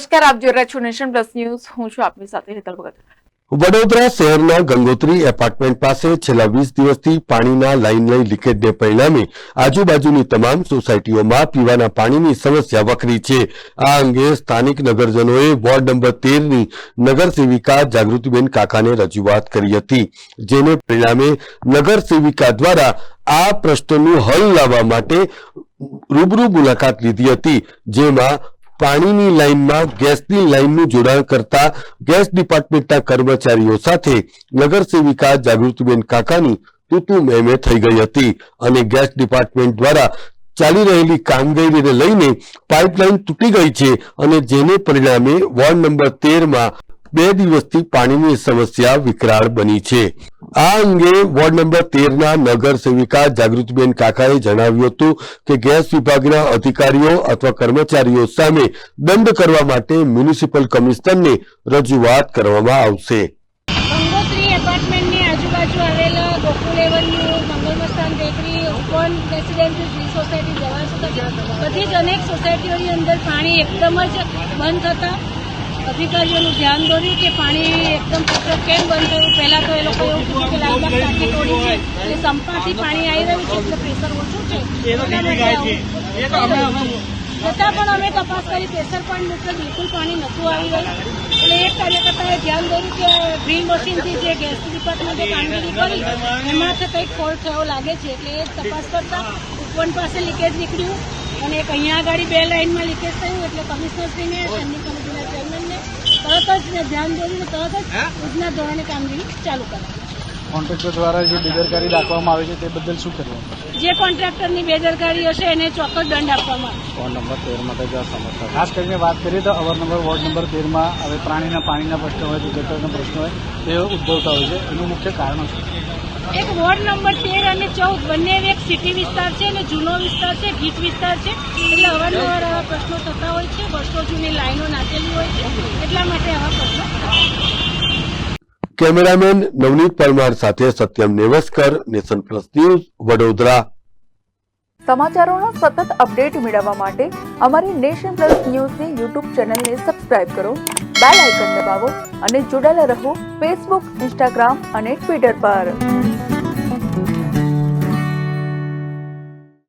નમસ્કાર, આપ જોઈ રહ્યા છો નેશન પ્લસ ન્યૂઝ. હું છું આપની સાથે હેતલ ભગત. વડોદરા શહેરના ગંગોત્રી એપાર્ટમેન્ટ પાસે છેલ્લા વીસ દિવસથી પાણીના લાઇન લઈ લીકેજને પરિણામે આજુબાજુની તમામ સોસાયટીઓમાં પીવાના પાણીની સમસ્યા વકરી છે. આ અંગે સ્થાનિક નગરજનોએ વોર્ડ નંબર તેરની નગરસેવિકા જાગૃતિબેન કાકાને રજૂઆત કરી હતી, જેને પરિણામે નગરસેવિકા દ્વારા આ પ્રશ્નનું હલ લાવવા માટે રૂબરૂ મુલાકાત લીધી હતી, જેમાં પાણીની લાઇનમાં, ગેસની લાઇનનું જોડાણ કરતા ગેસ ડિપાર્ટમેન્ટના કર્મચારીઓ સાથે નગરસેવિકા જાગૃતિબેન કાકાની તૂતુ, મેમે થઈ ગઈ હતી અને ગેસ ડિપાર્ટમેન્ટ દ્વારા ચાલી રહેલી કામગીરીને લઈને પાઇપલાઇન તૂટી ગઈ છે અને જેને પરિણામે વોર્ડ નંબર તેરમાં બે દિવસથી પાણીની સમસ્યા વિકરાળ બની છે. આ અંગે વોર્ડ નંબર તેરના નગર સેવિકા જાગૃતિબેન કાકાએ જણાવ્યું હતું કે ગેસ વિભાગના અધિકારીઓ અથવા કર્મચારીઓ સામે દંડ કરવા માટે મ્યુનિસિપલ કમિશનરને રજૂઆત કરવામાં આવશે. સોસાયટી જવા બધી જ અનેક સોસાયટીઓની અંદર પાણી એકદમ જ બંધ થતાં અધિકારીઓનું ધ્યાન દોર્યું કે પાણી એકદમ કેમ બંધ થયું? પહેલાં તો એ લોકો એવું કીધું કે લાલબાગ ટાંકી તોડી છે. એટલે સંપાથી પાણી આવી રહ્યું છે એટલે પ્રેશર ઓછું છે. છતાં પણ અમે તપાસ કરી પ્રેશર પોઈન્ટ મૂક્યો બિલકુલ પાણી નહોતું આવી રહ્યું. એટલે એક કાર્યકર્તાએ ધ્યાન દોર્યું કે ડ્રીલ મશીનથી જે ગેસ ડિપાર્ટમેન્ટે કામગીરી કરી એમાંથી કંઈક ફોલ્ટ થયો લાગે છે એટલે એ તપાસ કરતા ઉપવન પાસે લીકેજ નીકળ્યું અને એક અહીંયા આગળ બે લાઇનમાં લીકેજ થયું એટલે કમિશનરશ્રીને સ્ટેન્ડિંગ કમિટીના તરત જ ધ્યાન દોરીને તરત જ યુદ્ધના ધોરણે કામગીરી ચાલુ કરાવી કોન્ટ્રાક્ટર દ્વારા જે બેદરકારી રાખવામાં આવે છે તે બદલ શું કરવાનું જે કોન્ટ્રાક્ટરની બેદરકારી હશે એને ચોક્કસ દંડ આપવામાં આવશે વોર્ડ નંબર તેર માટે જ સમસ્યા ખાસ કરીને વાત કરીએ તો અવારનવાર વોર્ડ નંબર તેરમાં હવે પ્રાણીના પાણીના પ્રશ્નો હોય તો ગટરના પ્રશ્નો હોય તે ઉદ્ભવતા હોય છે. એનું મુખ્ય કારણ શું? છે એક વોર્ડ નંબર તેર અને ચૌદ બંને એક સિટી વિસ્તાર છે અને જૂનો વિસ્તાર છે ગીચ વિસ્તાર છે. એટલે અવારનવાર આવા પ્રશ્નો થતા હોય છે વર્ષો જૂની લાઈનો નાખેલી હોય છે એટલા માટે આવા પ્રશ્નો કેમેરામેન નવનીત પરમાર સાથે Satyam Newaskar Nation Plus News Vadodara. સમાચારોના સતત અપડેટ મેળવવા માટે અમારી નેશન પ્લસ ન્યૂઝની યુટ્યુબ ચેનલને સબસ્ક્રાઇબ કરો બેલ આઇકન દબાવો અને જોડાયેલા રહો ફેસબુક ઇન્સ્ટાગ્રામ અને ટ્વિટર પર.